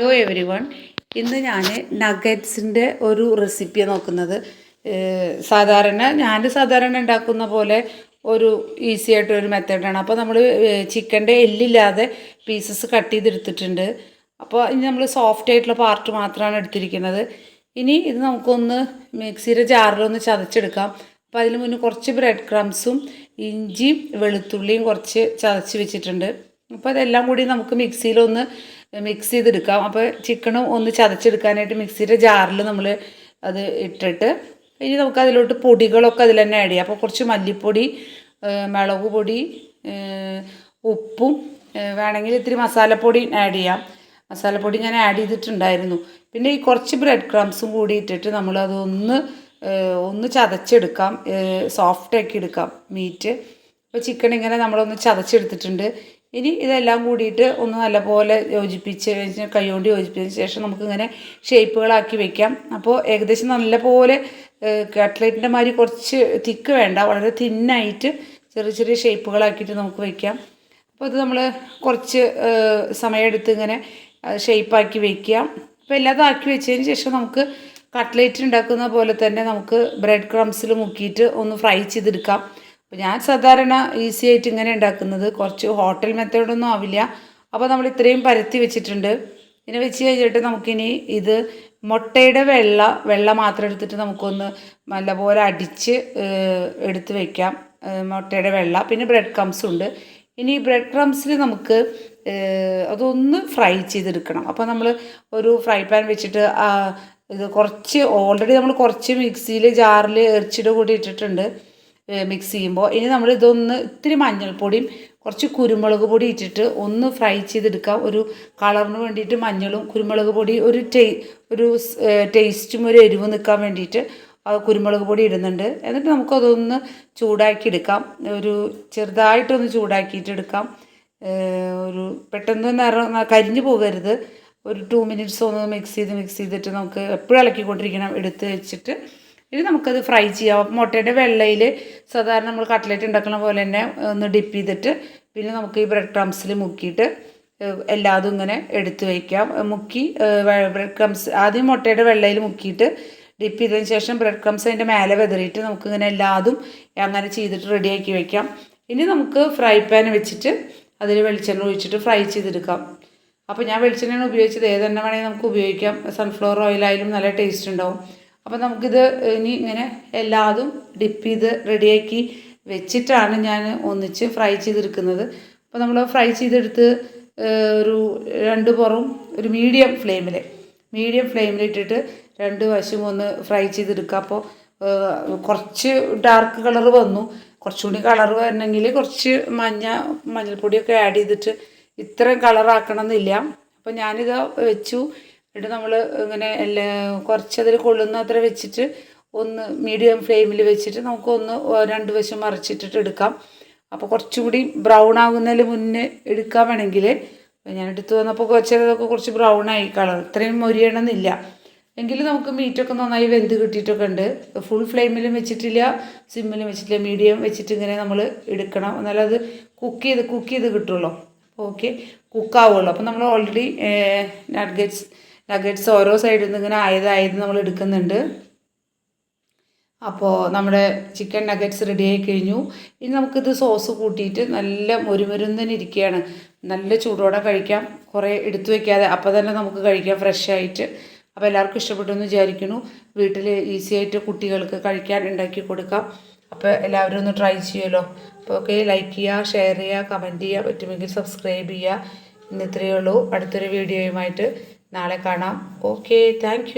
Hello every one ഇന്ന് ഞാൻ നഗറ്റ്സിന്റെ ഒരു റെസിപ്പി നോക്കുന്നത്. സാധാരണ ഞാൻ സാധാരണ ഉണ്ടാക്കുന്ന പോലെ ഒരു ഈസി ആയിട്ടൊരു മെത്തേഡാണ് അപ്പോൾ നമ്മൾ ചിക്കന്റെ എല്ലില്ലാതെ പീസസ് കട്ട് ചെയ്തെടുത്തിട്ടുണ്ട്. അപ്പോൾ ഇനി നമ്മൾ സോഫ്റ്റ് ആയിട്ടുള്ള പാർട്ട് മാത്രമാണ് എടുത്തിരിക്കുന്നത്. ഇനി ഇത് നമുക്കൊന്ന് മിക്സിയുടെ ജാറിലൊന്ന് ചതച്ചെടുക്കാം. അപ്പോൾ അതിന് മുന്നേ കുറച്ച് ബ്രെഡ് ക്രംസും ഇഞ്ചിയും വെളുത്തുള്ളിയും കുറച്ച് ചതച്ച് വെച്ചിട്ടുണ്ട്. അപ്പോൾ അതെല്ലാം കൂടി നമുക്ക് മിക്സിയിലൊന്ന് മിക്സ് ചെയ്തെടുക്കാം അപ്പോൾ ചിക്കനും ഒന്ന് ചതച്ചെടുക്കാനായിട്ട് മിക്സിയുടെ ജാറിൽ നമ്മൾ അത് ഇട്ടിട്ട് ഇനി നമുക്ക് അതിലോട്ട് പൊടികളൊക്കെ അതിൽ തന്നെ ആഡ് ചെയ്യാം. അപ്പോൾ കുറച്ച് മല്ലിപ്പൊടി മുളക് പൊടി ഉപ്പും വേണമെങ്കിൽ ഇത്തിരി മസാലപ്പൊടി ആഡ് ചെയ്യാം. മസാലപ്പൊടി ഞാൻ ആഡ് ചെയ്തിട്ടുണ്ടായിരുന്നു. പിന്നെ ഈ കുറച്ച് ബ്രെഡ് ക്രംസും കൂടി ഇട്ടിട്ട് നമ്മളതൊന്ന് ഒന്ന് ചതച്ചെടുക്കാം. സോഫ്റ്റ് ആക്കി എടുക്കാം മീറ്റ്. അപ്പോൾ ചിക്കൻ ഇങ്ങനെ നമ്മളൊന്ന് ചതച്ചെടുത്തിട്ടുണ്ട്. ഇനി ഇതെല്ലാം കൂടിയിട്ട് ഒന്ന് നല്ലപോലെ യോജിപ്പിച്ച് കഴിഞ്ഞ് കൈകൊണ്ട് യോജിപ്പിച്ചതിന് ശേഷം നമുക്കിങ്ങനെ ഷേപ്പുകളാക്കി വെക്കാം. അപ്പോൾ ഏകദേശം നല്ലപോലെ കട്ട്ലേറ്റിന്റെ മാതിരി കുറച്ച് തിക്ക് വേണ്ട വളരെ തിന്നായിട്ട് ചെറിയ ചെറിയ ഷേപ്പുകളാക്കിയിട്ട് നമുക്ക് വയ്ക്കാം അപ്പോൾ ഇത് നമ്മൾ കുറച്ച് സമയമെടുത്ത് ഇങ്ങനെ ഷേപ്പാക്കി വയ്ക്കാം അപ്പോൾ എല്ലാതും ആക്കി വെച്ചതിന് ശേഷം നമുക്ക് കട്ട്ലേറ്റ് ഉണ്ടാക്കുന്ന പോലെ തന്നെ നമുക്ക് ബ്രെഡ് ക്രംസിൽ മുക്കിയിട്ട് ഒന്ന് ഫ്രൈ ചെയ്തെടുക്കാം. അപ്പോൾ ഞാൻ സാധാരണ ഈസി ആയിട്ട് ഇങ്ങനെ ഉണ്ടാക്കുന്നത് കുറച്ച് ഹോട്ടൽ മെത്തേഡൊന്നും ആവില്ല. അപ്പോൾ നമ്മൾ ഇത്രയും പരത്തി വെച്ചിട്ടുണ്ട്. ഇങ്ങനെ വെച്ച് കഴിഞ്ഞിട്ട് നമുക്കിനി ഇത് മുട്ടയുടെ വെള്ള വെള്ള മാത്രം എടുത്തിട്ട് നമുക്കൊന്ന് നല്ലപോലെ അടിച്ച് എടുത്ത് വയ്ക്കാം മുട്ടയുടെ വെള്ള. പിന്നെ ബ്രെഡ് ക്രംസും ഉണ്ട്. ഇനി ബ്രെഡ് ക്രംസിൽ നമുക്ക് അതൊന്ന് ഫ്രൈ ചെയ്തെടുക്കണം. അപ്പോൾ നമ്മൾ ഒരു ഫ്രൈ പാൻ വെച്ചിട്ട് ഇത് കുറച്ച് ഓൾറെഡി നമ്മൾ കുറച്ച് മിക്സിയിൽ ജാറിൽ ഇറച്ചിയുടെ കൂടി ഇട്ടിട്ടുണ്ട്. മിക്സ് ചെയ്യുമ്പോൾ ഇനി നമ്മൾ ഇതൊന്ന് ഇത്തിരി മഞ്ഞൾപ്പൊടിയും കുറച്ച് കുരുമുളക് പൊടി ഇട്ടിട്ട് ഒന്ന് ഫ്രൈ ചെയ്തെടുക്കാം. ഒരു കളറിന് വേണ്ടിയിട്ട് മഞ്ഞളും കുരുമുളക് പൊടി ഒരു ടേ ഒരു ടേസ്റ്റും ഒരു എരിവ് നിൽക്കാൻ വേണ്ടിയിട്ട് കുരുമുളക് പൊടി ഇടുന്നുണ്ട്. എന്നിട്ട് നമുക്കതൊന്ന് ചൂടാക്കി എടുക്കാം. ഒരു ചെറുതായിട്ടൊന്ന് ചൂടാക്കിയിട്ട് എടുക്കാം. ഒരു പെട്ടെന്ന് നിറം കരിഞ്ഞു പോകരുത്. ഒരു ടു മിനിറ്റ്സ് ഒന്ന് മിക്സ് ചെയ്ത് മിക്സ് ചെയ്തിട്ട് നമുക്ക് എപ്പോഴും ഇളക്കിക്കൊണ്ടിരിക്കണം. എടുത്ത് വെച്ചിട്ട് ഇനി നമുക്കത് ഫ്രൈ ചെയ്യാം. മുട്ടയുടെ വെള്ളയിൽ സാധാരണ നമ്മൾ കട്ട്ലറ്റ് ഉണ്ടാക്കുന്ന പോലെ തന്നെ ഒന്ന് ഡിപ്പ് ചെയ്തിട്ട് പിന്നെ നമുക്ക് ഈ ബ്രെഡ് ക്രംസിൽ മുക്കിയിട്ട് എല്ലാതും ഇങ്ങനെ എടുത്തു വയ്ക്കാം മുക്കി ബ്രെഡ് ക്രംസ് ആദ്യം മുട്ടയുടെ വെള്ളയിൽ മുക്കിയിട്ട് ഡിപ്പ് ചെയ്തതിന് ശേഷം ബ്രെഡ് ക്രംസ് അതിന്റെ മേലെ വെതറിയിട്ട് നമുക്കിങ്ങനെ എല്ലാതും അങ്ങനെ ചെയ്തിട്ട് റെഡിയാക്കി വയ്ക്കാം ഇനി നമുക്ക് ഫ്രൈ പാൻ വെച്ചിട്ട് അതിൽ വെളിച്ചെണ്ണ ഒഴിച്ചിട്ട് ഫ്രൈ ചെയ്തെടുക്കാം. അപ്പോൾ ഞാൻ വെളിച്ചെണ്ണയാണ് ഉപയോഗിച്ചത്. ഏതെണ്ണ വേണമെങ്കിൽ നമുക്ക് ഉപയോഗിക്കാം. സൺഫ്ലവർ ഓയിലായാലും നല്ല ടേസ്റ്റ് ഉണ്ടാവും അപ്പോൾ നമുക്കിത് ഇനി ഇങ്ങനെ എല്ലാതും ഡിപ്പ് ചെയ്ത് റെഡിയാക്കി വെച്ചിട്ടാണ് ഞാൻ ഒന്നിച്ച് ഫ്രൈ ചെയ്തെടുക്കുന്നത്. അപ്പോൾ നമ്മൾ ഫ്രൈ ചെയ്തെടുത്ത് ഒരു രണ്ട് പുറം ഒരു മീഡിയം ഫ്ലെയിമിൽ മീഡിയം ഫ്ലെയിമിലിട്ടിട്ട് രണ്ട് വശം ഒന്ന് ഫ്രൈ ചെയ്തെടുക്കുക. അപ്പോൾ കുറച്ച് ഡാർക്ക് കളർ വന്നു. കുറച്ചുകൂടി കളർ വരണമെങ്കിൽ കുറച്ച് മഞ്ഞ മഞ്ഞൾപ്പൊടിയൊക്കെ ആഡ് ചെയ്തിട്ട് ഇത്രയും കളറാക്കണം എന്നില്ല അപ്പോൾ ഞാനിത് വെച്ചു. എന്നിട്ട് നമ്മൾ ഇങ്ങനെ എല്ലാ കുറച്ചതിൽ കൊള്ളുന്ന അത്ര വെച്ചിട്ട് ഒന്ന് മീഡിയം ഫ്ലെയിമിൽ വെച്ചിട്ട് നമുക്കൊന്ന് രണ്ട് വശം മറിച്ചിട്ടിട്ട് എടുക്കാം. അപ്പോൾ കുറച്ചും കൂടി ബ്രൗൺ ആകുന്നതിന് മുന്നേ എടുക്കാൻ വേണമെങ്കിൽ ഞാൻ എടുത്തു വന്നപ്പോൾ കുറച്ചതൊക്കെ കുറച്ച് ബ്രൗൺ ആയി. കളർ ഇത്രയും മൊരിയണമെന്നില്ല. എങ്കിലും നമുക്ക് മീറ്റൊക്കെ നന്നായി വെന്ത് കിട്ടിയിട്ടൊക്കെ ഉണ്ട്. ഫുൾ ഫ്ലെയിമിലും വെച്ചിട്ടില്ല സിമ്മിലും വെച്ചിട്ടില്ല മീഡിയം വെച്ചിട്ട് ഇങ്ങനെ നമ്മൾ എടുക്കണം. എന്നാലും അത് കുക്ക് ചെയ്ത് കുക്ക് ചെയ്ത് കിട്ടുള്ളൂ. ഓക്കെ കുക്കാവുള്ളൂ അപ്പോൾ നമ്മൾ ഓൾറെഡി നഗറ്റ്സ് നഗറ്റ്സ് ഓരോ സൈഡിൽ നിന്ന് ഇങ്ങനെ ആയതായത് നമ്മൾ എടുക്കുന്നുണ്ട്. അപ്പോൾ നമ്മുടെ ചിക്കൻ നഗറ്റ്സ് റെഡി ആയി കഴിഞ്ഞു. ഇനി നമുക്കിത് സോസ് കൂട്ടിയിട്ട് നല്ല മുരുമുരുന്നതിന് ഇരിക്കുകയാണ്. നല്ല ചൂടോടെ കഴിക്കാം. കുറേ എടുത്തു വയ്ക്കാതെ അപ്പോൾ തന്നെ നമുക്ക് കഴിക്കാം ഫ്രഷ് ആയിട്ട്. അപ്പോൾ എല്ലാവർക്കും ഇഷ്ടപ്പെട്ടു എന്ന് വിചാരിക്കുന്നു. വീട്ടിൽ ഈസി ആയിട്ട് കുട്ടികൾക്ക് കഴിക്കാൻ ഉണ്ടാക്കി കൊടുക്കാം. അപ്പോൾ എല്ലാവരും ഒന്ന് ട്രൈ ചെയ്യുമല്ലോ. അപ്പോൾ ഓക്കെ ലൈക്ക് ചെയ്യുക ഷെയർ ചെയ്യുക കമന്റ് ചെയ്യുക. പറ്റുമെങ്കിൽ സബ്സ്ക്രൈബ് ചെയ്യുക. ഇന്ന് ഇത്രയേ ഉള്ളൂ. അടുത്തൊരു വീഡിയോയുമായിട്ട് നാളെ കാണാം. Okay thank